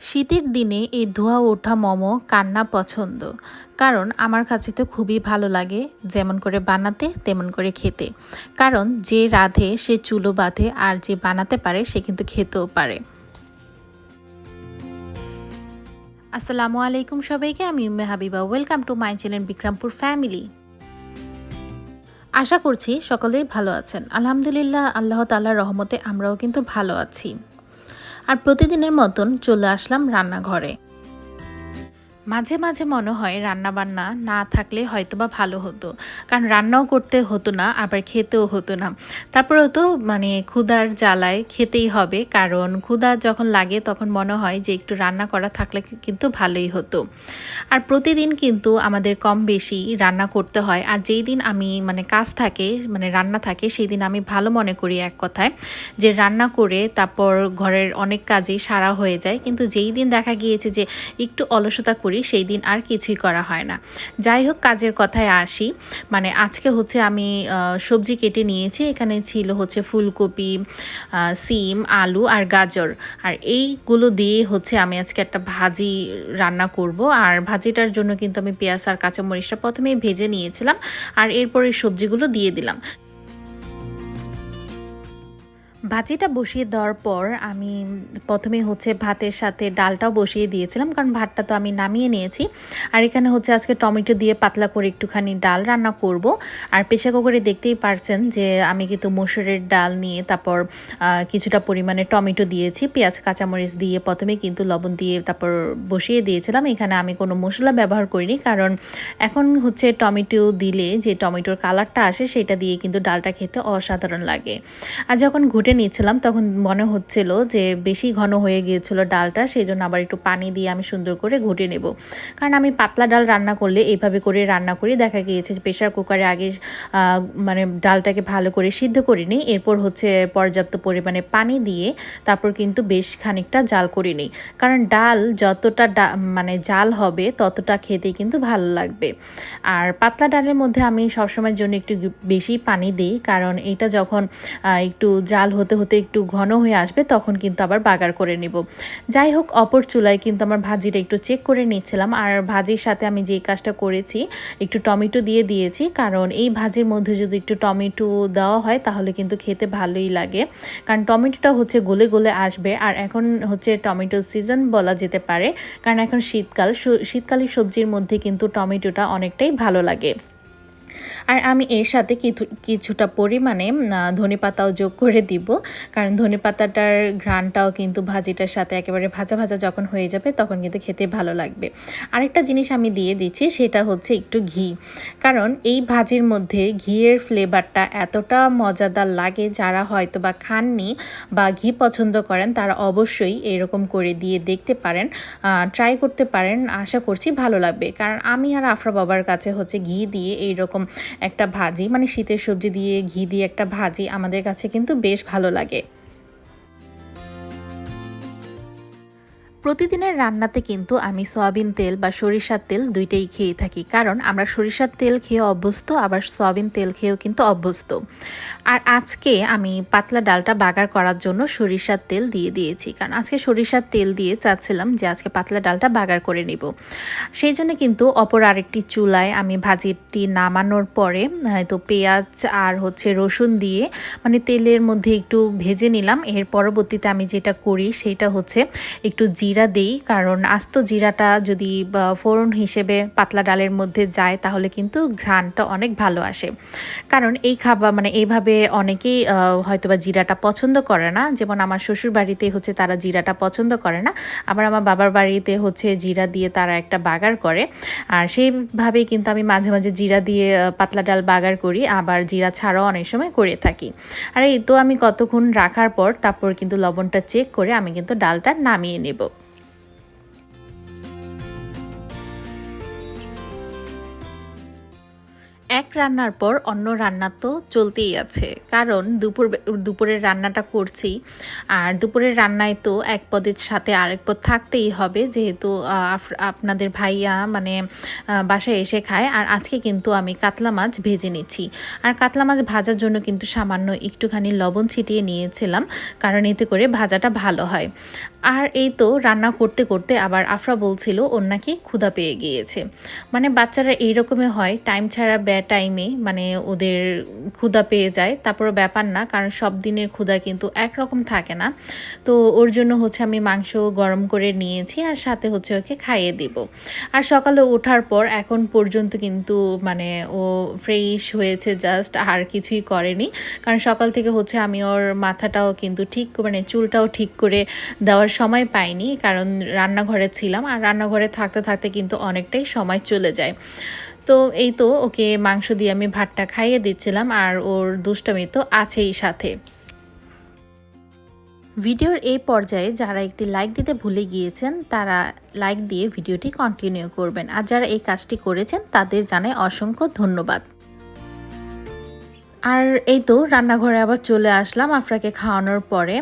শীতের দিনে এই ধোয়া ওঠা মোমো কান্না পছন্দ, কারণ আমার কাছে তো খুবই ভালো লাগে যেমন করে বানাতে, তেমন করে খেতে। কারণ যে রাধে, সে চুলো বাঁধে আর যে বানাতে পারে, সে কিন্তু খেতেও পারে। আসসালামু আলাইকুম সবাইকে, আমি Umme Habiba. Welcome to my channel Bikrampur family আশা করছি সকলেই ভালো আছেন। আলহামদুলিল্লাহ, আল্লাহ তাল্লাহর রহমতে আমরাও কিন্তু ভালো আছি। আর প্রতিদিনের মতন চলে আসলাম রান্নাঘরে। মাঝে মাঝে মনে হয় রান্না বান্না না থাকলে হয়তো বা ভালো হতো। কারণ রান্নাও করতে হতো না, আবার খেতেও হতো না। তারপরেও তো মানে ক্ষুধার জ্বালায় খেতেই হবে। কারণ ক্ষুধা যখন লাগে তখন মনে হয় যে একটু রান্না করা থাকলে কিন্তু ভালোই হতো। আর প্রতিদিন কিন্তু আমাদের কম বেশি রান্না করতে হয়। আর যেই দিন আমি মানে কাজ থাকে মানে রান্না থাকে, সেই দিন আমি ভালো মনে করি এক কথায় যে রান্না করে তারপর ঘরের অনেক কাজই সারা হয়ে যায়। কিন্তু যেই দিন দেখা গিয়েছে যে একটু অলসতা করি সেই দিন আর কিছুই করা হয় না। যাই হোক, কাজের কথায় আসি। মানে আজকে হচ্ছে আমি সবজি কেটে নিয়েছি। এখানে ছিল হচ্ছে ফুলকপি সিম, আলু আর গাজর। আর এইগুলো দিয়ে হচ্ছে আমি আজকে একটা ভাজি রান্না করব। আর ভাজিটার জন্য কিন্তু আমি পেঁয়াজ আর কাঁচামরিচটা প্রথমেই ভেজে নিয়েছিলাম। আর এরপরে সবজিগুলো দিয়ে দিলাম। ভাজিটা বসিয়ে দেওয়ার পর আমি প্রথমে হচ্ছে ভাতের সাথে ডালটাও বসিয়ে দিয়েছিলাম, কারণ ভাতটা তো আমি নামিয়ে নিয়েছি। আর এখানে হচ্ছে আজকে টমেটো দিয়ে পাতলা করে একটুখানি ডাল রান্না করব। আর প্রেশার কুকারে দেখতেই পারছেন যে আমি কিন্তু মসুরের ডাল নিয়ে তারপর কিছুটা পরিমাণে টমেটো দিয়েছি, পেঁয়াজ, কাঁচামরিচ দিয়ে প্রথমে কিন্তু লবণ দিয়ে তারপর বসিয়ে দিয়েছিলাম। এখানে আমি কোনো মশলা ব্যবহার করিনি, কারণ এখন হচ্ছে টমেটো দিলে যে টমেটোর কালারটা আসে সেটা দিয়ে কিন্তু ডালটা খেতে অসাধারণ লাগে। আর যখন ঘুটে নিচ্ছিলাম তখন মনে হচ্ছিল যে বেশি ঘন হয়ে গিয়েছিল ডালটা, সেই জন্য আবার একটু পানি দিয়ে আমি সুন্দর করে ঘুটে নেব। কারণ আমি পাতলা ডাল রান্না করলে এইভাবে করে রান্না করি, দেখা গিয়েছে প্রেশার কুকারে আগে মানে ডালটাকে ভালো করে সিদ্ধ করে নিই, এরপর হচ্ছে পর্যাপ্ত পরিমাণে পানি দিয়ে তারপর কিন্তু বেশ খানিকটা জাল করে নিই। কারণ ডাল যতটা মানে জাল হবে ততটা খেতে কিন্তু ভালো লাগবে। আর পাতলা ডালের মধ্যে আমি সবসময়ের জন্য একটু বেশি পানি দিই, কারণ এটা যখন একটু জাল হতে হতে হতে একটু ঘন হয়ে আসবে, তখন কিন্তু আবার বাগার করে নিব। যাই হোক, অপর চুলায় কিন্তু আমার ভাজিটা একটু চেক করে নিচ্ছিলাম। আর ভাজির সাথে আমি যেই কাজটা করেছি, একটু টমেটো দিয়ে দিয়েছি। কারণ এই ভাজির মধ্যে যদি একটু টমেটো দেওয়া হয়, তাহলে কিন্তু খেতে ভালোই লাগে। কারণ টমেটোটা হচ্ছে গলে গলে আসবে। আর এখন হচ্ছে টমেটো সিজন বলা যেতে পারে। কারণ এখন শীতকাল শীতকালীন সবজির মধ্যে কিন্তু টমেটোটা অনেকটাই ভালো লাগে। আর আমি এর সাথে কিছুটা পরিমাণে ধনে পাতাও যোগ করে দিব। কারণ ধনে পাতাটার ঘ্রাণটাও কিন্তু ভাজিটার সাথে একেবারে ভাজা ভাজা যখন হয়ে যাবে তখন কিন্তু খেতে ভালো লাগবে। আরেকটা জিনিস আমি দিয়ে দিচ্ছি, সেটা হচ্ছে একটু ঘি। কারণ এই ভাজির মধ্যে ঘিয়ের ফ্লেভারটা এতটা মজাদার লাগে, যারা হয়তো বা খাননি বা ঘি পছন্দ করেন, তারা অবশ্যই এরকম করে দিয়ে দেখতে পারেন ট্রাই করতে পারেন। আশা করছি ভালো লাগবে। কারণ আমি আর আফরা বাবার কাছে হচ্ছে ঘি দিয়ে এইরকম একটা ভাজি মানে শীতের সবজি দিয়ে, ঘি দিয়ে একটা ভাজি আমাদের কাছে কিন্তু বেশ ভালো লাগে। প্রতিদিনের রান্নাতে কিন্তু আমি সয়াবিন তেল বা সরিষার তেল দুইটাই খেয়ে থাকি। কারণ আমরা সরিষার তেল খেয়ে অভ্যস্ত, আবার সয়াবিন তেল খেয়েও কিন্তু অভ্যস্ত। আর আজকে আমি পাতলা ডালটা বাগার করার জন্য সরিষার তেল দিয়ে দিয়েছি। কারণ আজকে সরিষার তেল দিয়ে চাচ্ছিলাম যে আজকে পাতলা ডালটা বাগার করে নিব। সেই জন্য কিন্তু অপর আরেকটি চুলায় আমি ভাজিটি নামানোর পরে, হয়তো পেঁয়াজ আর হচ্ছে রসুন দিয়ে মানে তেলের মধ্যে একটু ভেজে নিলাম। এর পরবর্তীতে আমি যেটা করি সেটা হচ্ছে একটু জিরা জিরা দিই, কারণ আস্ত জিরাটা যদি ফোড়ন হিসেবে পাতলা ডালের মধ্যে যায়, তাহলে কিন্তু ঘ্রাণটা অনেক ভালো আসে। কারণ এই খাবার মানে এইভাবে অনেকেই হয়তোবা জিরাটা পছন্দ করে না। যেমন আমার শ্বশুর বাড়িতে হচ্ছে তারা জিরাটা পছন্দ করে না। আবার আমার বাবার বাড়িতে হচ্ছে জিরা দিয়ে তারা একটা বাগার করে। আর সেইভাবেই কিন্তু আমি মাঝে মাঝে জিরা দিয়ে পাতলা ডাল বাগার করি। আবার জিরা ছাড়াও অনেক সময় করে থাকি। আর এই তো আমি কতক্ষণ রাখার পর, তারপর কিন্তু লবণটা চেক করে আমি কিন্তু ডালটা নামিয়ে নেব। এক রান্নার পর অন্য রান্না তো চলতেই আছে। কারণ দুপুর দুপুরের রান্নাটা করছি, আর দুপুরের রান্নায় তো এক পদের সাথে আরেক পদ থাকতেই হবে। যেহেতু আপনাদের ভাইয়া মানে বাসায় এসে খায়, আর আজকে কিন্তু আমি কাতলা মাছ ভেজে নিচ্ছি। আর কাতলা মাছ ভাজার জন্য কিন্তু সামান্য একটুখানি লবণ ছিটিয়ে নিয়েছিলাম, কারণ এতে করে ভাজাটা ভালো হয়। আর এই তো রান্না করতে করতে আবার আফরা বলছিল, ওর নাকি ক্ষুধা পেয়ে গিয়েছে। মানে বাচ্চারা এইরকমই হয় টাইম ছাড়া ব্যা টাইমে মানে ওদের ক্ষুধা পেয়ে যায়। তারপর ব্যাপার না, কারণ সব দিনের ক্ষুধা কিন্তু একরকম থাকে না। তো ওর জন্য হচ্ছে আমি মাংস গরম করে নিয়েছি আর সাথে হচ্ছে ওকে খাইয়ে দিব। আর সকালে ওঠার পর এখন পর্যন্ত কিন্তু মানে ও ফ্রেশ হয়েছে জাস্ট আর কিছুই করেনি। কারণ সকাল থেকে হচ্ছে আমি ওর মাথাটাও কিন্তু ঠিক মানে চুলটাও ঠিক করে দেওয়ার সময় পাইনি, কারণ রান্নাঘরে ছিলাম আর রান্নাঘরে থাকতে থাকতে কিন্তু অনেকটাই সময় চলে যায়। তো এই তো ওকে মাংস দিয়ে আমি ভাতটা খাইয়ে দিচ্ছিলাম আর ওর দুষ্টমি তো আছেই সাথে। ভিডিওর এই পর্যায়ে যারা একটি লাইক দিতে ভুলে গিয়েছেন, তারা লাইক দিয়ে ভিডিওটি কন্টিনিউ করবেন। আর যারা এই কাজটি করেছেন, তাদের জানাই অসংখ্য ধন্যবাদ। আর এই তো রান্নাঘরে আবার চলে আসলাম আফরাকে খাওয়ানোর পরে।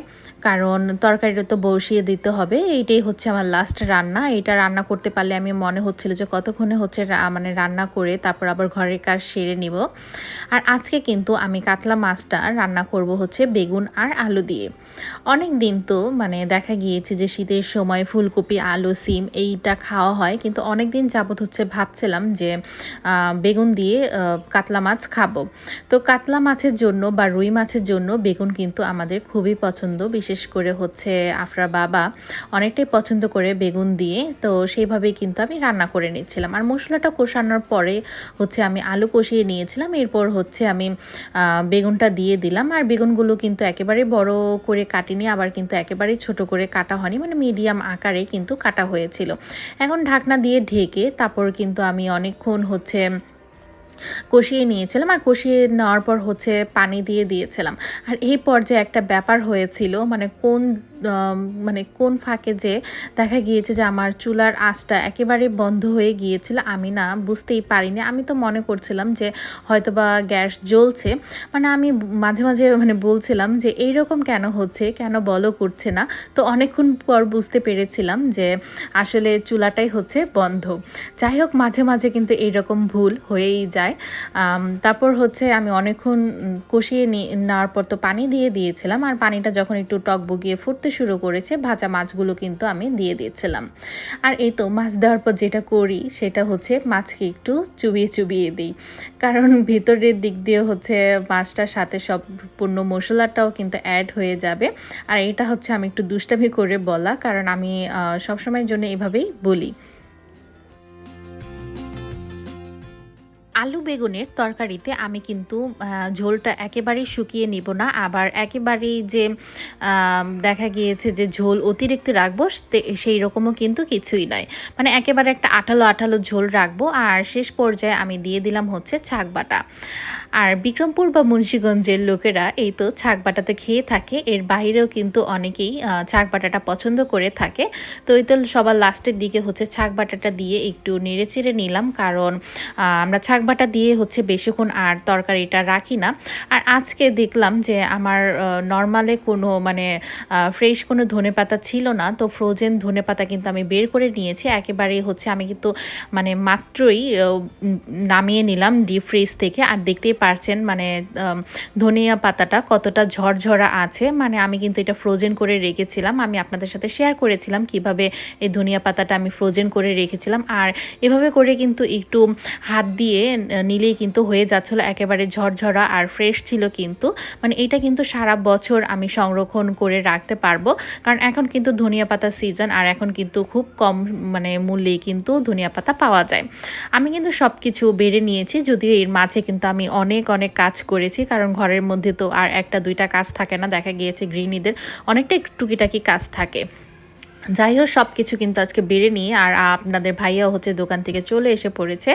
কারণ তরকারিটা তো বসিয়ে দিতে হবে। এইটাই হচ্ছে আমার লাস্ট রান্না। এটা রান্না করতে পারলে আমি মনে হচ্ছিল যে কতক্ষণে হচ্ছে মানে রান্না করে তারপর আবার ঘরের কাজ সেরে নিব। আর আজকে কিন্তু আমি কাতলা মাছটা রান্না করব হচ্ছে বেগুন আর আলু দিয়ে। অনেক দিন তো মানে দেখা গিয়েছে যে শীতের সময় ফুলকপি, আলু, সিম এইটা খাওয়া হয়। কিন্তু অনেক দিন যাবত হচ্ছে ভাবছিলাম যে বেগুন দিয়ে কাতলা মাছ খাব। তো কাতলা মাছের জন্য বা রুই মাছের জন্য বেগুন কিন্তু আমাদের খুবই পছন্দ। বিশেষ করে হচ্ছে আফরা বাবা অনেকটাই পছন্দ করে বেগুন দিয়ে। তো সেইভাবেই কিন্তু আমি রান্না করে নিচ্ছিলাম। আর মশলাটা কষানোর পরে হচ্ছে আমি আলু কষিয়ে নিয়েছিলাম। এরপর হচ্ছে আমি বেগুনটা দিয়ে দিলাম। আর বেগুনগুলো কিন্তু একেবারে বড় করে কাটিনি, আবার কিন্তু একেবারেই ছোট করে কাটা হয়নি। মানে মিডিয়াম আকারে কিন্তু কাটা হয়েছিল। এখন ঢাকনা দিয়ে ঢেকে তারপর কিন্তু আমি অনেকক্ষণ হচ্ছে কষিয়ে নিয়েছিলাম আর কষিয়ে নেওয়ার পর হচ্ছে পানি দিয়ে দিয়েছিলাম। আর এই পর্যায়ে একটা ব্যাপার হয়েছিল মানে কোন মানে কোন ফাঁকে যে দেখা গিয়েছে যে আমার চুলার আঁচটা একেবারে বন্ধ হয়ে গিয়েছিল, আমি না বুঝতেই পারিনি। আমি তো মনে করছিলাম যে হয়তো বা গ্যাস জ্বলছে। মানে আমি মাঝে মাঝে মানে বলছিলাম যে এইরকম কেন হচ্ছে, কেন বলো করছে না? তো অনেকক্ষণ পর বুঝতে পেরেছিলাম যে আসলে চুলাটাই হচ্ছে বন্ধ। যাই হোক, মাঝে মাঝে কিন্তু এইরকম ভুল হয়েই যায়। তারপর হচ্ছে আমি অনেকক্ষণ কষিয়ে নিয়ে নেওয়ার পর তো পানি দিয়ে দিয়েছিলাম। আর পানিটা যখন একটু টক বগিয়ে ফুটতে করতে শুরু করেছে, ভাজা মাছগুলো কিন্তু আমি দিয়ে দিয়েছিলাম। আর এই তো মাছ দেওয়ার পর যেটা করি সেটা হচ্ছে মাছকে একটু চুবিয়ে চুবিয়ে দিই। কারণ ভেতরের দিক দিয়ে হচ্ছে মাছটার সাথে সম্পূর্ণ পূর্ণ মশলাটাও কিন্তু অ্যাড হয়ে যাবে। আর এটা হচ্ছে আমি একটু দুষ্টামি করে বলা, কারণ আমি সবসময়ের জন্য এভাবেই বলি। আলু বেগুনের তরকারিতে আমি কিন্তু ঝোলটা একেবারেই শুকিয়ে নিব না। আবার একেবারেই যে দেখা গিয়েছে যে ঝোল অতিরিক্ত রাখব সেই রকমও কিন্তু কিছুই নয় মানে একেবারে একটা আঠালো আঠালো ঝোল রাখব। আর শেষ পর্যায়ে আমি দিয়ে দিলাম হচ্ছে ছাক বাটা আর বিক্রমপুর বা মুন্সীগঞ্জের লোকেরা এই তো ছাক বাটাতে খেয়ে থাকে। এর বাইরেও কিন্তু অনেকেই ছাক বাটাটা পছন্দ করে থাকে। তো এই তো সবার লাস্টের দিকে হচ্ছে ছাক বাটাটা দিয়ে একটু নেড়ে চেড়ে নিলাম কারণ আমরা ছাক বাটা দিয়ে হচ্ছে বেশিক্ষণ আর তরকারিটা রাখি না। আর আজকে দেখলাম যে আমার নর্মালে কোনো মানে ফ্রেশ কোনো ধনে পাতা ছিল না। তো ফ্রোজেন ধনে পাতা কিন্তু আমি বের করে নিয়েছি। একেবারেই হচ্ছে আমি কিন্তু মানে মাত্রই নামিয়ে নিলাম ডিপ ফ্রিজ থেকে। আর দেখতেই পারছেন মানে ধনিয়া পাতাটা কতটা ঝরঝরা আছে মানে আমি কিন্তু এটা ফ্রোজেন করে রেখেছিলাম। আমি আপনাদের সাথে শেয়ার করেছিলাম কীভাবে এই ধনিয়া পাতাটা আমি ফ্রোজেন করে রেখেছিলাম। আর এভাবে করে কিন্তু একটু হাত দিয়ে নিলেই কিন্তু হয়ে যাচ্ছিল, একেবারে ঝরঝরা আর ফ্রেশ ছিল কিন্তু। মানে এটা কিন্তু সারা বছর আমি সংরক্ষণ করে রাখতে পারব। কারণ এখন কিন্তু ধনিয়া পাতা সিজন আর এখন কিন্তু খুব কম মানে মূল্যেই কিন্তু ধনিয়া পাতা পাওয়া যায়। আমি কিন্তু সব কিছু বেড়ে নিয়েছি, যদিও এর মাঝে কিন্তু আমি অনেক অনেক অনেক কাজ করেছি, কারণ ঘরের মধ্যে তো আর একটা, দুইটা কাজ থাকে না। দেখা গিয়েছে গৃহিণীদের অনেকটাই টুকিটাকি কাজ থাকে। যাই হোক সব কিছু কিন্তু আজকে বেড়ে নিয়ে, আর আপনাদের ভাইয়াও হচ্ছে দোকান থেকে চলে এসে পড়েছে।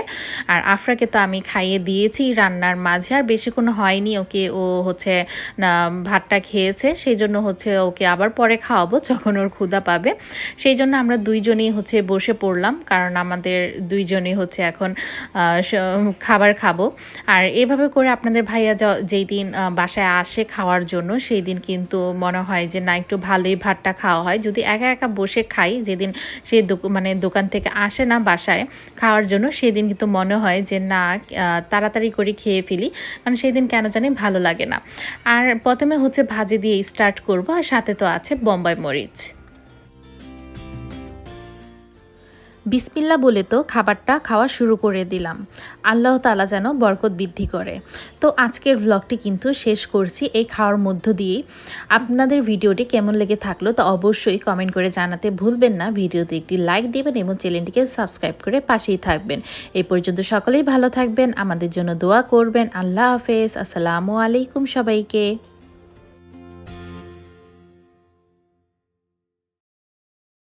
আর আফরাকে তো আমি খাইয়ে দিয়েছি রান্নার মাঝে, আর বেশিক্ষণ হয়নি ওকে ও হচ্ছে ভাতটা খেয়েছে। সেই জন্য হচ্ছে ওকে আবার পরে খাওয়াবো যখন ওর ক্ষুধা পাবে। সেই জন্য আমরা দুইজনেই হচ্ছে বসে পড়লাম, কারণ আমাদের দুইজনেই হচ্ছে এখন খাবার খাব। আর এভাবে করে আপনাদের ভাইয়া যেই দিন বাসায় আসে খাওয়ার জন্য, সেই দিন কিন্তু মনে হয় যে না, একটু ভালোই ভাতটা খাওয়া হয়। যদি একা একা বসে খাই, যেদিন সে মানে দোকান থেকে আসে না বাসায়, খাওয়ার জন্য সেদিন কিন্তু মনে হয় যে না তাড়াতাড়ি করে খেয়ে ফেলি, কারণ সেই দিন কেন জানি ভালো লাগে না। আর প্রথমে হচ্ছে ভাজি দিয়ে স্টার্ট করব, আর সাথে তো আছে বোম্বাই মরিচ। বিসমিল্লা বলে তো খাবারটা খাওয়া শুরু করে দিলাম। আল্লাহ তালা যেন বরকত বৃদ্ধি করে। তো আজকের ভ্লগটি কিন্তু শেষ করছি এই খাওয়ার মধ্য দিয়েই। আপনাদের ভিডিওটি কেমন লেগে থাকল তো অবশ্যই কমেন্ট করে জানাতে ভুলবেন না। ভিডিওতে একটি লাইক দেবেন এবং চ্যানেলটিকে সাবস্ক্রাইব করে পাশেই থাকবেন। এই পর্যন্ত সকলেই ভালো থাকবেন, আমাদের জন্য দোয়া করবেন। আল্লাহ হাফেজ। আসসালামু আলাইকুম সবাইকে।